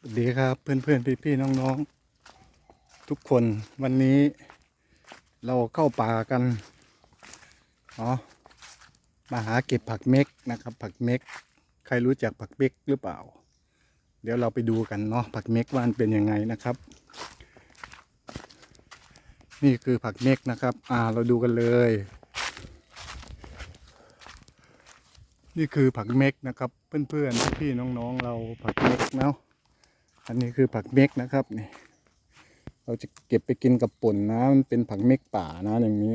สวัสดีครับเพื่อนเพื่อนพี่พี่ๆน้องๆทุกคนวันนี้เราเข้าป่ากันเนาะมาหาเก็บผักเม็กนะครับ ผักเม็ก ใครรู้จักผักเม็กหรือเปล่า เดี๋ยวเราไปดูกันเนาะผักเม็กว่ามันเป็นยังไงนะครับ นี่คือผักเม็กนะครับ อ่าเราดูกันเลย นี่คือผักเม็กนะครับ เพื่อนๆพี่ๆน้องๆเราผักเม็กเนาะ อันนี้คือผักเม็กนะครับนี่ เราจะเก็บไปกินกับป่นนะมันเป็นผักเม็กป่านะอย่างนี้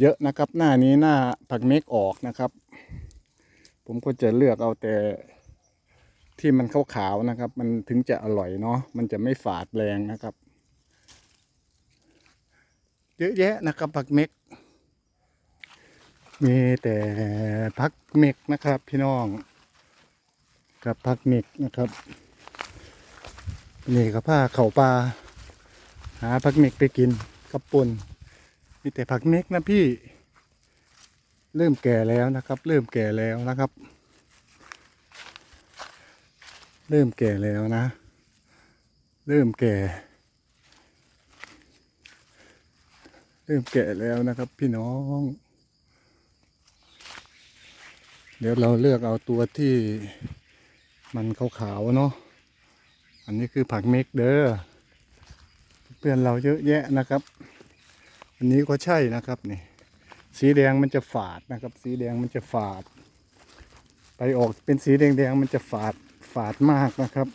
เยอะนะครับ หน้านี้หน้าผักเม็กออกนะครับ ผมก็จะเลือกเอาแต่ที่มันขาวๆนะครับ มันถึงจะอร่อยเนาะมันจะไม่ฝาดแรงนะครับ เยอะแยะนะครับผักเม็ก มีแต่ผักเม็กนะครับ พี่น้อง กับผักเม็กนะครับ นี่ก็ผ้าเข่าปลาหาผักเม็กไปกินกับปนมีแต่ผักเม็กนะพี่ เริ่มแก่แล้วนะครับ เริ่มแก่แล้วนะครับ เริ่มแก่แล้วนะ เริ่มแก่ เริ่มแก่แล้วนะครับ พี่น้อง เดี๋ยวเราเลือกเอาตัวที่มันขาวๆเนาะ อันนี้คือผักเม็กเด้อเพื่อนเราเยอะแยะนะครับ อันนี้ก็ใช่นะครับนี่สีแดงมันจะฝาดนะครับ สีแดงมันจะฝาด ไปออกเป็นสีแดงๆมันจะฝาดฝาดมากนะครับ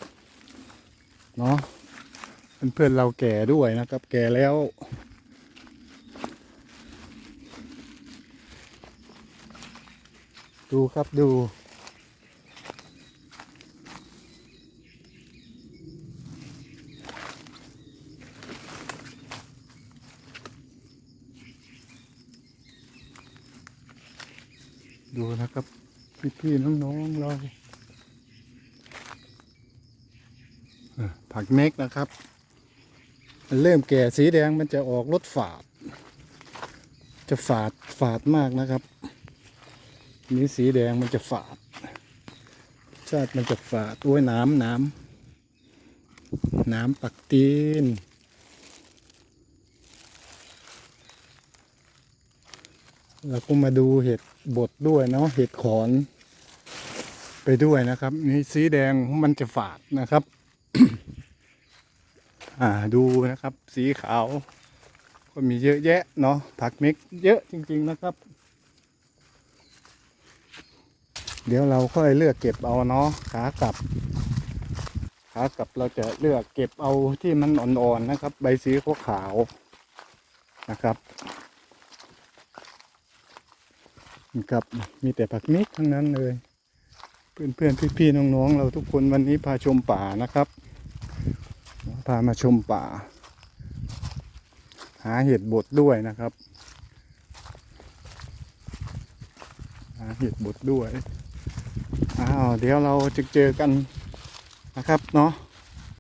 เนาะเพื่อนๆเราแก่ด้วยนะครับ แก่แล้ว ดูครับดู ดูนะครับพี่ๆน้องๆเราผักเม็กนะครับมันเริ่มแก่สีแดงมันจะออกรสฝาด จะฝาดฝาดมากนะครับ นี่สีแดงมันจะฝาด ชาติมันจะฝาดโอ้ยน้ำน้ำน้ำปักตีนเราก็มาดูเห็ด บดด้วยเนาะเห็ดขอนไปด้วยนะครับ นี่สีแดงมันจะฝาดนะครับ อ่าดูนะครับ สีขาว ก็มีเยอะแยะเนาะผักเม็กเยอะจริง ๆนะครับ เดี๋ยวเราค่อยเลือกเก็บเอาเนาะขากลับขากลับเราจะเลือกเก็บเอาที่มันอ่อนๆนะครับ ใบสีขาวๆนะครับ ครับมีแต่ผักมิกทั้งนั้นเลย เพื่อนเพื่อนพี่พี่น้องๆ เราทุกคนวันนี้พาชมป่านะครับ พามาชมป่า หาเห็ดบดด้วยนะครับ หาเห็ดบดด้วยอ้าวเดี๋ยวเราจะเจอกันนะครับเนาะ